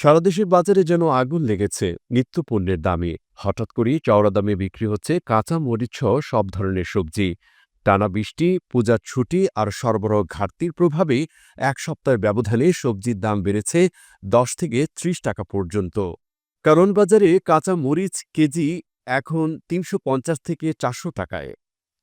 সারা দেশের বাজারে যেন আগুন লেগেছে নিত্যপণ্যের দামে। হঠাৎ করেই চওড়া দামে বিক্রি হচ্ছে কাঁচা মরিচ সহ সব ধরনের সবজি। টানা বৃষ্টি, পূজার ছুটি আর সরবরাহ ঘাটতির প্রভাবে এক সপ্তাহের ব্যবধানে সবজির দাম বেড়েছে দশ থেকে ত্রিশ টাকা পর্যন্ত। কারণ বাজারে কাঁচা মরিচ কেজি এখন তিনশো পঞ্চাশ থেকে চারশো টাকায়।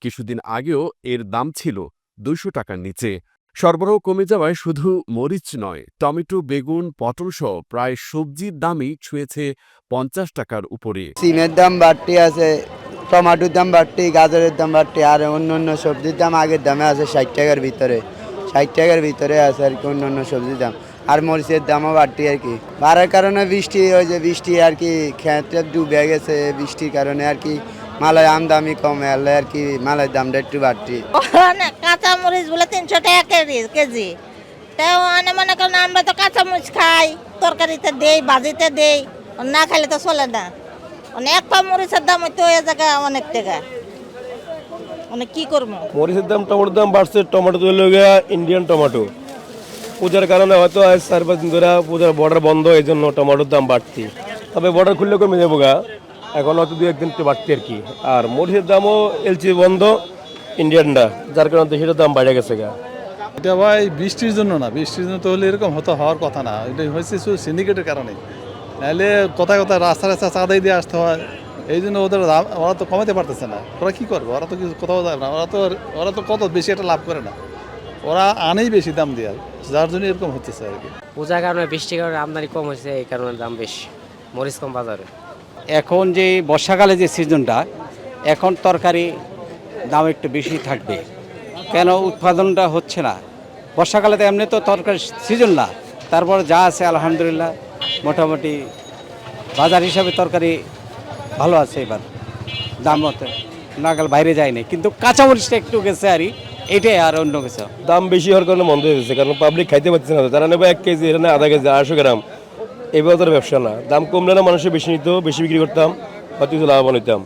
কিছুদিন আগেও এর দাম ছিল দুইশো টাকার নিচে। সরবরাহ কমে যাওয়ায় শুধু মরিচ নয়, টমেটো, বেগুন, পটল সহ প্রায় সবজির দামই ছুঁয়েছে পঞ্চাশ টাকার উপরে। সিমের দাম বাড়তি আছে, টমাটোর দাম বাড়তি, গাজরের দাম বাড়তি, আর অন্য অন্য সবজির দাম আগের দামে আছে ষাট টাকার ভিতরে। ষাট টাকার ভিতরে আছে আর কি অন্য অন্য সবজির দাম। আর মরিচের দামও বাড়তি আর কি। বাড়ার কারণে বৃষ্টি, ওই যে বৃষ্টি আর কি খেতে ডুবে গেছে, বৃষ্টির কারণে আর কি মালের আমদামি কমে আলে আর কি মালের দামটা একটু বাড়তি। কাঁচা মরিচ বলে তিনশো টাকা কেজি কেজি। তাও অনেক মনে করেন আমরা তো কাঁচা মরিচ খাই তরকারিতে দেই ভাজিতে দেই না খাইলে তো চলে না। অনেক পা মরিচের দাম হয়তো ওই জায়গায় অনেক টাকা। মানে কি করব? মরিচের দাম টমেটোর দাম বাড়ছে টমেটো তো হলো গিয়া ইন্ডিয়ান টমেটো পূজার কারণে হয়তো আজ চার পাঁচ দিন ধরে পূজার বর্ডার বন্ধ এই জন্য টমেটোর দাম বাড়তি। তবে বর্ডার খুললে কমে যাব গা। এখন হয়তো দু একদিন একটু বাড়তি আর কি। আর মরিচের দামও এলচি বন্ধ ইন্ডিয়ানটা যার কারণে সেটার দাম বাইরে গেছে গা। এটা ভাই বৃষ্টির জন্য না বৃষ্টির জন্য তো হলে এরকম হতো হওয়ার কথা না এটা হয়েছে শুধু সিন্ডিকেটের কারণে। নাহলে কোথায় কোথায় রাস্তা রাস্তা চাঁদাই দিয়ে আসতে হয় এই জন্য ওদের দাম- ওরা তো কমাতে পারতেছে না। ওরা কি করবে? ওরা তো কিছু কোথাও যাবে না ওরা তো ওরা তো কত বেশি একটা লাভ করে না। ওরা আনেই বেশি দাম দিয়ে যার জন্য এরকম হচ্ছে আর কি। পূজার কারণে বৃষ্টির কারণে আমদানি কম হয়েছে এই কারণে দাম বেশি মরিচ কম বাজারে। এখন যে বর্ষাকালে যে সিজনটা, এখন তরকারি দাম একটু বেশি থাকবে। কেন উৎপাদনটা হচ্ছে না? বর্ষাকালে তো এমনি তো তরকারি সিজন না। তারপর যা আছে আলহামদুলিল্লাহ, মোটামুটি বাজার হিসাবে তরকারি ভালো আছে এবার। দাম মতো নাগাল বাইরে যায়নি কিন্তু কাঁচামরিচটা একটু গেছে আর এটাই আর অন্য কিছু। দাম বেশি হওয়ার কারণে বন্ধ হয়ে গেছে, কারণ পাবলিক খাইতে পারছে না তারা নেবে এক কেজি এটা নেয় আধা কেজি, আড়াইশো গ্রাম। এভাবে তো ব্যবসা না। দাম কমলে না মানুষের বেশি নিত বেশি বিক্রি করতাম হয়তো কিছু লাভবান হইতাম।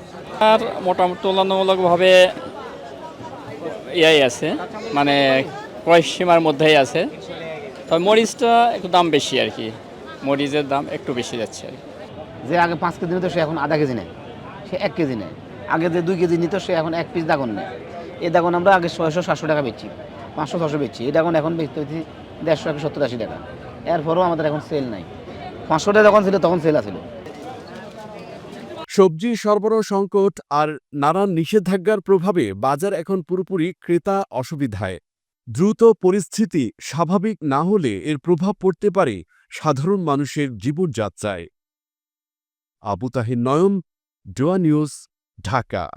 আর মোটামুটি তুলনামূলকভাবে ইয়াই আছে মানে ক্রয় সীমার মধ্যেই আছে। তবে মরিচটা একটু দাম বেশি আর কি মরিচের দাম একটু বেশি যাচ্ছে আর কি। যে আগে পাঁচ কেজি নিত সে এখন আধা কেজি নেয়। সে এক কেজি নেয়। আগে যে দুই কেজি নিত সে এখন এক পিস দাগন নেয়। এই দাগন আমরা আগে ছয়শো সাতশো টাকা বেচছি পাঁচশো ছশো বেচছি এই দাগন এখন বেচতে হচ্ছে দেড়শো টাকা সত্তর আশি টাকা। এরপরেও আমাদের এখন সেল নাই। যখন ছিল, তখন সেল আছিল। সবজি সরবরাহ সংকট আর নানান নিষেধাজ্ঞার প্রভাবে বাজার এখন পুরোপুরি ক্রেতা অসুবিধায়। দ্রুত পরিস্থিতি স্বাভাবিক না হলে এর প্রভাব পড়তে পারে সাধারণ মানুষের জীবনযাত্রায়। আবু তাহির নয়ন, ডোয়া নিউজ, ঢাকা।